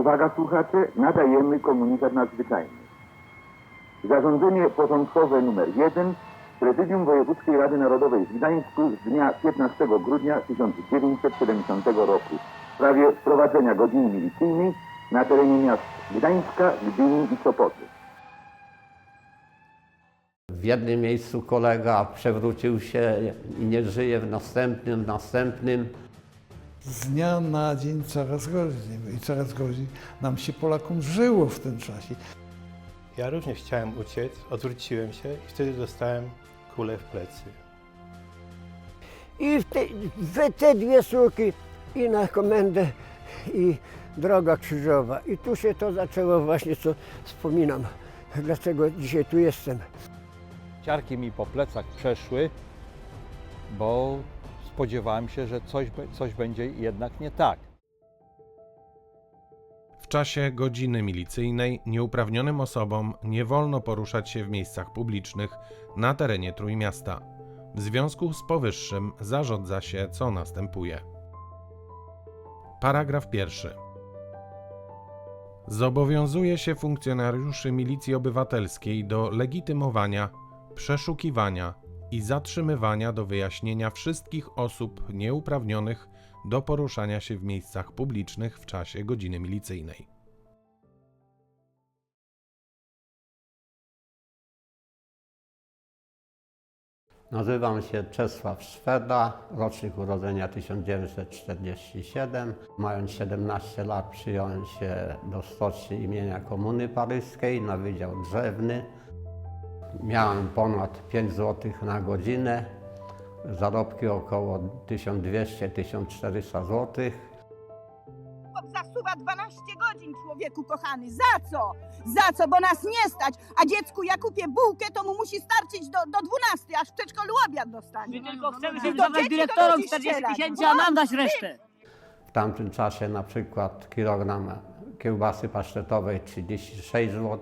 Uwaga słuchacze, nadajemy komunikat nadzwyczajny. Zarządzenie porządkowe nr 1 Prezydium Wojewódzkiej Rady Narodowej w Gdańsku z dnia 15 grudnia 1970 roku w sprawie wprowadzenia godziny milicyjnej na terenie miast Gdańska, Gdyni i Sopoty. W jednym miejscu kolega przewrócił się i nie żyje, w następnym, w następnym. Z dnia na dzień coraz gorzej i coraz gorzej nam się Polakom żyło w tym czasie. Ja również chciałem uciec, odwróciłem się i wtedy dostałem kulę w plecy. I w te, we te dwie suki i na komendę i droga krzyżowa. I tu się to zaczęło właśnie, co wspominam, dlaczego dzisiaj tu jestem. ciarki mi po plecach przeszły, bo spodziewałem się, że coś, coś będzie jednak nie tak. W czasie godziny milicyjnej nieuprawnionym osobom nie wolno poruszać się w miejscach publicznych na terenie Trójmiasta. W związku z powyższym zarządza się, co następuje. Paragraf pierwszy. Zobowiązuje się funkcjonariuszy milicji obywatelskiej do legitymowania, przeszukiwania i zatrzymywania do wyjaśnienia wszystkich osób nieuprawnionych do poruszania się w miejscach publicznych w czasie godziny milicyjnej. Nazywam się Czesław Szweda, rocznik urodzenia 1947. Mając 17 lat przyjąłem się do stoczni imienia Komuny Paryskiej na Wydział Drzewny. Miałem ponad 5 zł na godzinę, zarobki około 1200-1400 zł. Chłop zasuwa 12 godzin, człowieku kochany. Za co? Za co? Bo nas nie stać. A dziecku ja kupię bułkę, to mu musi starczyć do, do 12, aż w przedszkolu obiad dostanie. My tylko chcemy, I żeby do zabrać dzieci to dyrektorom leci 40 strzelać. tysięcy, a nam dać resztę. W tamtym czasie na przykład kilogram kiełbasy pasztetowej 36 zł,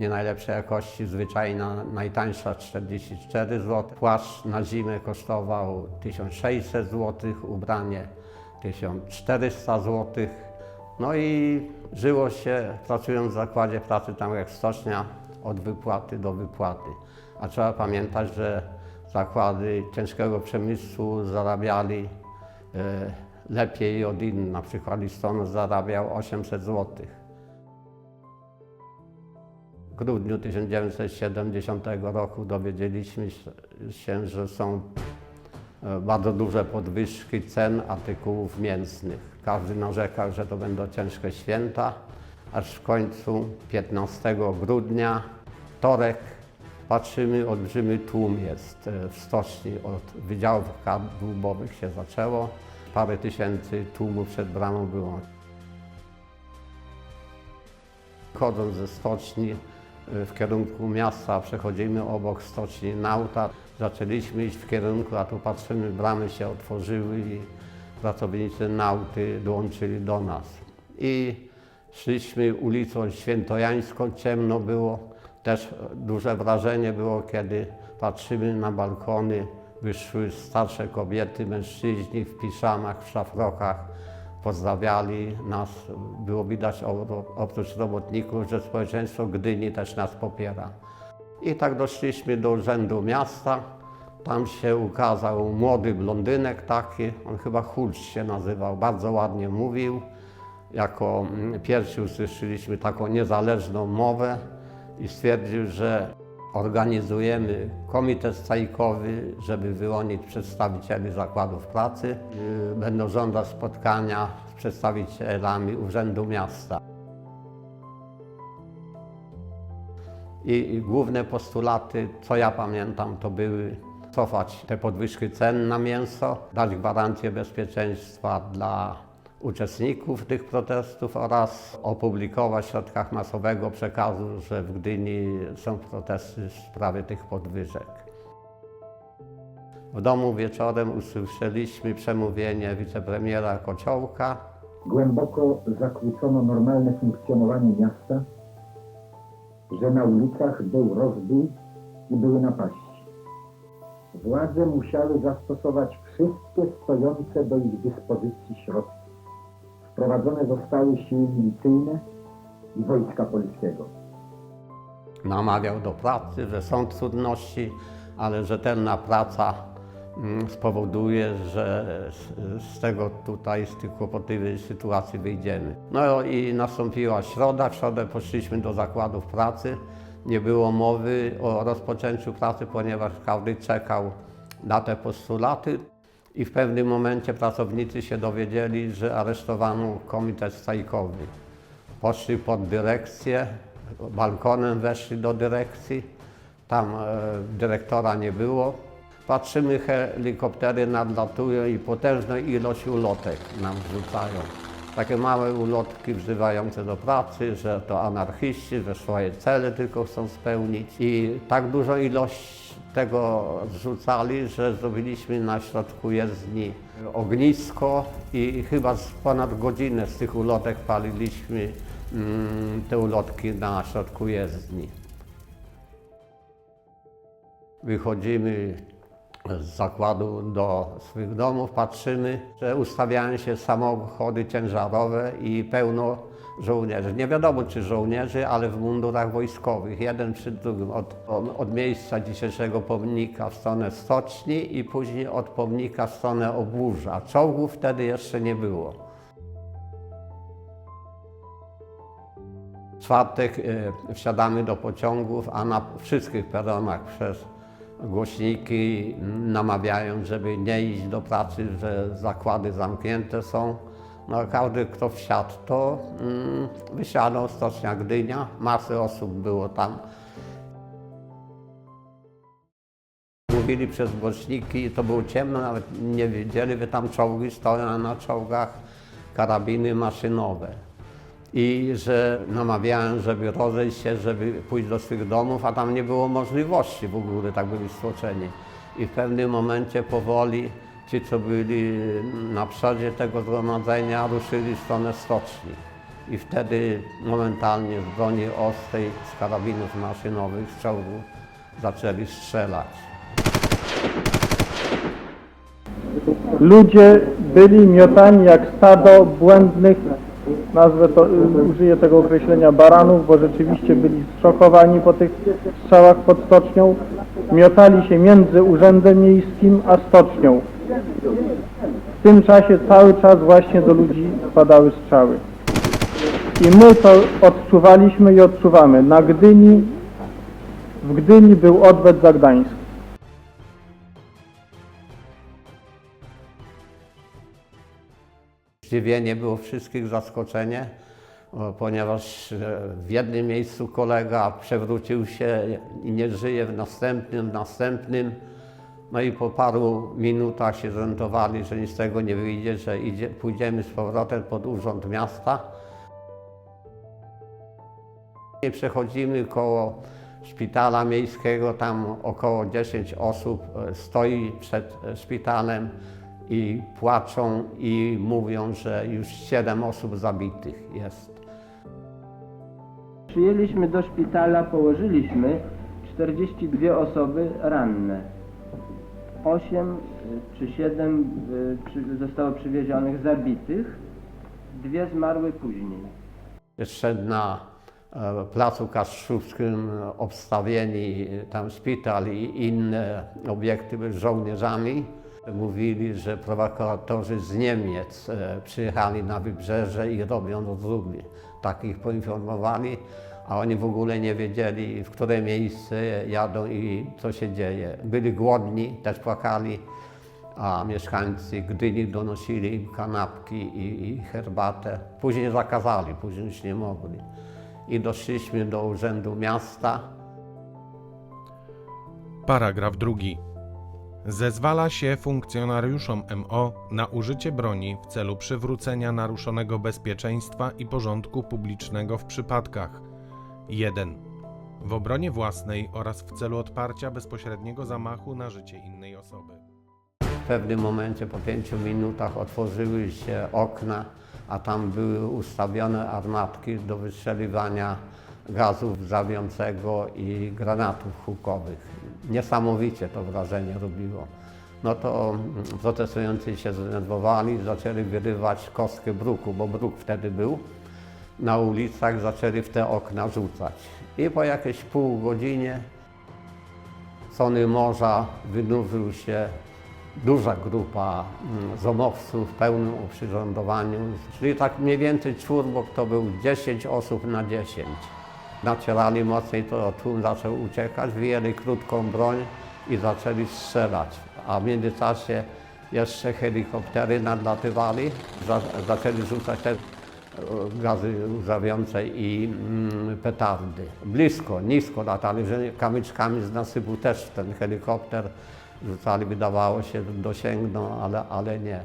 nie najlepszej jakości, zwyczajna najtańsza 44 zł. Płaszcz na zimę kosztował 1600 zł, ubranie 1400 zł. No i żyło się pracując w zakładzie pracy tam jak stocznia od wypłaty do wypłaty. A trzeba pamiętać, że zakłady ciężkiego przemysłu zarabiali e, lepiej od innych. Na przykład listonosz zarabiał 800 zł. Grudniu 1970 roku dowiedzieliśmy się, że są e, bardzo duże podwyżki cen artykułów mięsnych. Każdy narzekał, że to będą ciężkie święta, aż w końcu 15 grudnia, wtorek, patrzymy, olbrzymi tłum jest e, w stoczni. Od wydziałów kadłubowych się zaczęło. Parę tysięcy tłumów przed bramą było. Chodząc ze stoczni w kierunku miasta, przechodzimy obok stoczni Nauta. Zaczęliśmy iść w kierunku, a tu patrzymy, bramy się otworzyły i pracownicy Nauty dołączyli do nas. I szliśmy ulicą Świętojańską, ciemno było. Też duże wrażenie było, kiedy patrzymy na balkony, wyszły starsze kobiety, mężczyźni w piżamach, w szafrokach pozdrawiali nas. Było widać oprócz robotników, że społeczeństwo Gdyni też nas popiera. I tak doszliśmy do urzędu miasta. Tam się ukazał młody blondynek taki, on chyba Hulcz się nazywał, bardzo ładnie mówił. Jako mm, pierwsi usłyszeliśmy taką niezależną mowę i stwierdził, że organizujemy komitet strajkowy, żeby wyłonić przedstawicieli zakładów pracy. Yy, Będą żądać spotkania z przedstawicielami Urzędu Miasta. I główne postulaty, co ja pamiętam, to były cofać te podwyżki cen na mięso, dać gwarancję bezpieczeństwa dla uczestników tych protestów oraz opublikować w środkach masowego przekazu, że w Gdyni są protesty w sprawie tych podwyżek. W domu wieczorem usłyszeliśmy przemówienie wicepremiera Kociołka, Głęboko zakłócono normalne funkcjonowanie miasta, że na ulicach był rozbój i były napaści. Władze musiały zastosować wszystkie stojące do ich dyspozycji środki. Wprowadzone zostały siły milicyjne i wojska polskiego. namawiał do pracy, że są trudności, ale rzetelna praca mm, spowoduje, że z, tego tutaj, z tych kłopotliwej sytuacji wyjdziemy. No i nastąpiła środa, w środę poszliśmy do zakładów pracy. Nie było mowy o rozpoczęciu pracy, ponieważ każdy czekał na te postulaty. I w pewnym momencie pracownicy się dowiedzieli, że aresztowano komitet strajkowy. Poszli pod dyrekcję, balkonem weszli do dyrekcji, tam e, dyrektora nie było. Patrzymy, helikoptery nadlatują i potężną ilość ulotek nam rzucają. Takie małe ulotki wzywające do pracy, że to anarchiści, że swoje cele tylko chcą spełnić. I tak dużą ilość tego zrzucali, że zrobiliśmy na środku jezdni ognisko i chyba z ponad godzinę z tych ulotek paliliśmy mm, te ulotki na środku jezdni. Wychodzimy z zakładu do swych domów, patrzymy, że ustawiają się samochody ciężarowe i pełno żołnierzy. Nie wiadomo czy żołnierzy, ale w mundurach wojskowych. Jeden przy drugim. Od, od miejsca dzisiejszego pomnika w stronę stoczni i później od pomnika w stronę oburza. Czołgów wtedy jeszcze nie było. Czwartek e, wsiadamy do pociągów, a na wszystkich peronach przez głośniki namawiają, żeby nie iść do pracy, że zakłady zamknięte są. No, każdy, kto wsiadł, to mm, wysiadał stocznia Gdynia. Masy osób było tam. Mówili przez głośniki, to było ciemno, nawet nie wiedzieli, że tam czołgi stoją, a na czołgach karabiny maszynowe. I że namawiałem, żeby rozejść się, żeby pójść do swych domów, a tam nie było możliwości w ogóle, tak byli stłoczeni. I w pewnym momencie powoli ci, co byli na przodzie tego zgromadzenia, ruszyli w stronę stoczni. I wtedy momentalnie z broni ostrej, z karabinów maszynowych, z czołgów zaczęli strzelać. Ludzie byli miotani jak stado błędnych, nazwę to, y, użyję tego określenia baranów, bo rzeczywiście byli zszokowani po tych strzałach pod stocznią. Miotali się między urzędem miejskim a stocznią. W tym czasie cały czas właśnie do ludzi spadały strzały. I my to odczuwaliśmy i odczuwamy. Na Gdyni, w Gdyni był odwet za Gdańsk. Zdziwienie było wszystkich, zaskoczenie, ponieważ e, w jednym miejscu kolega przewrócił się i nie żyje, w następnym, w następnym. No i po paru minutach się zorientowali, że nic z tego nie wyjdzie, że idzie, pójdziemy z powrotem pod urząd miasta. I przechodzimy koło szpitala miejskiego, tam około 10 osób e, stoi przed e, szpitalem i płaczą i mówią, że już 7 osób zabitych jest. Przyjęliśmy do szpitala, położyliśmy 42 osoby ranne. 8 czy 7 zostało przywiezionych zabitych, dwie zmarły później. Jeszcze na e, Placu Kaszubskim obstawieni e, tam szpital i inne obiekty były żołnierzami. Mówili, że prowokatorzy z Niemiec e, przyjechali na wybrzeże i robią rozruby. Tak ich poinformowali, a oni w ogóle nie wiedzieli, w które miejsce jadą i co się dzieje. Byli głodni, też płakali, a mieszkańcy Gdyni donosili im kanapki i, i herbatę. Później zakazali, później już nie mogli. I doszliśmy do Urzędu Miasta. Paragraf drugi. Zezwala się funkcjonariuszom MO na użycie broni w celu przywrócenia naruszonego bezpieczeństwa i porządku publicznego w przypadkach 1. W obronie własnej oraz w celu odparcia bezpośredniego zamachu na życie innej osoby. W pewnym momencie, po pięciu minutach, otworzyły się okna, a tam były ustawione armatki do wystrzeliwania gazu łzawiącego i granatów hukowych. Niesamowicie to wrażenie robiło. no to mm, protestujący się zdenerwowali, zaczęli wyrywać kostkę bruku, bo bruk wtedy był. Na ulicach zaczęli w te okna rzucać. I po jakieś pół godzinie strony morza wynurzył się duża grupa mm, zomowców w pełnym oprzyrządowaniu, czyli tak mniej więcej czwórbok to był 10 osób na 10. Nacierali mocniej, to tłum zaczął uciekać, wyjęli krótką broń i zaczęli strzelać. A w międzyczasie jeszcze helikoptery nadlatywali, za, zaczęli rzucać te e, gazy łzawiące i mm, petardy. Blisko, nisko latali, że kamyczkami z nasypu też ten helikopter rzucali, wydawało się, dosięgną, ale, ale nie.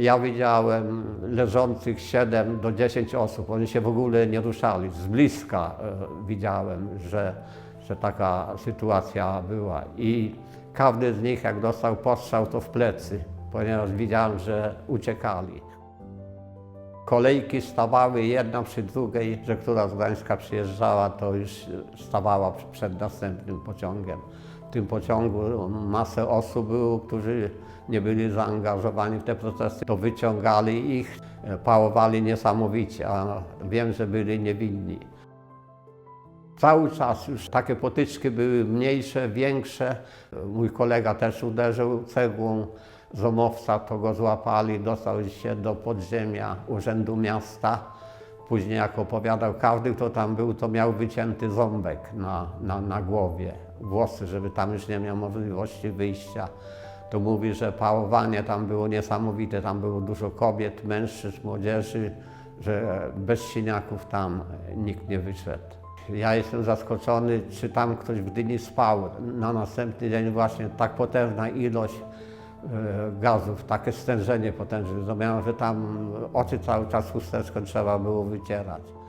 Ja widziałem leżących 7 do 10 osób, oni się w ogóle nie ruszali. Z bliska e, widziałem, że, że taka sytuacja była. I każdy z nich, jak dostał postrzał, to w plecy, ponieważ widziałem, że uciekali. Kolejki stawały jedna przy drugiej, że która z Gdańska przyjeżdżała, to już stawała przed następnym pociągiem. W tym pociągu masę osób było, którzy nie byli zaangażowani w te protesty, to wyciągali ich, e, pałowali niesamowicie, a wiem, że byli niewinni. Cały czas już takie potyczki były mniejsze, większe. Mój kolega też uderzył cegłą zomowca, to go złapali, dostał się do podziemia Urzędu Miasta. Później, jak opowiadał, każdy, kto tam był, to miał wycięty ząbek na, na, na głowie, włosy, żeby tam już nie miał możliwości wyjścia. To mówi, że pałowanie tam było niesamowite, tam było dużo kobiet, mężczyzn, młodzieży, że bez siniaków tam nikt nie wyszedł. Ja jestem zaskoczony, czy tam ktoś w Gdyni spał. Na następny dzień właśnie tak potężna ilość e, gazów, takie stężenie potężne. Zrozumiałem, że tam oczy cały czas chusteczką trzeba było wycierać.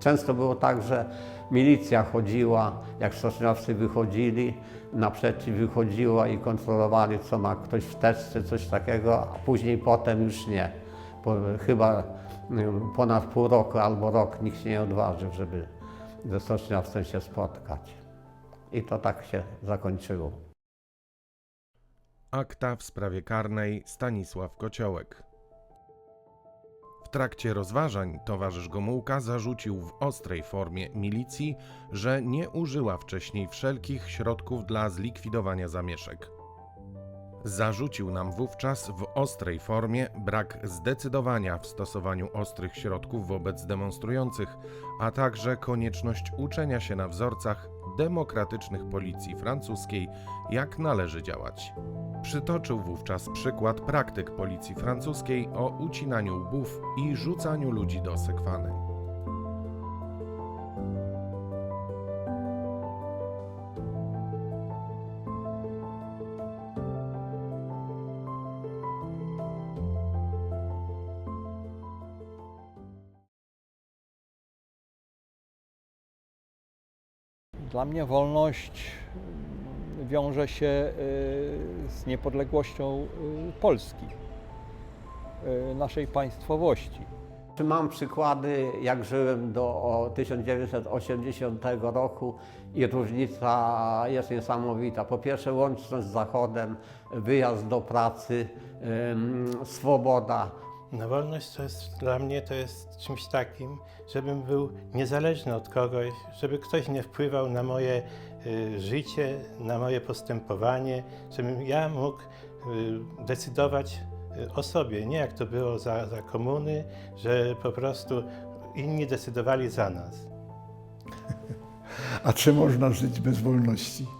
Często było tak, że milicja chodziła, jak stoczniowcy wychodzili, naprzeciw wychodziła i kontrolowali, co ma ktoś w teczce, coś takiego, a później potem już nie. Bo chyba wiem, ponad pół roku albo rok nikt się nie odważył, żeby ze stoczniowcem się spotkać. I to tak się zakończyło. Akta w sprawie karnej Stanisław Kociołek. W trakcie rozważań towarzysz Gomułka zarzucił w ostrej formie milicji, że nie użyła wcześniej wszelkich środków dla zlikwidowania zamieszek. Zarzucił nam wówczas w ostrej formie brak zdecydowania w stosowaniu ostrych środków wobec demonstrujących, a także konieczność uczenia się na wzorcach demokratycznych policji francuskiej, jak należy działać. Przytoczył wówczas przykład praktyk policji francuskiej o ucinaniu łbów i rzucaniu ludzi do sekwany. Dla mnie wolność mm, wiąże się y, z niepodległością y, Polski, y, naszej państwowości. Mam przykłady, jak żyłem do o 1980 roku i różnica jest niesamowita. Po pierwsze łączność z Zachodem, wyjazd do pracy, swoboda. No wolność to jest dla mnie to jest czymś takim, żebym był niezależny od kogoś, żeby ktoś nie wpływał na moje y, życie, na moje postępowanie, żebym ja mógł y, decydować y, o sobie, nie jak to było za, za komuny, że po prostu inni decydowali za nas. A czy można żyć bez wolności?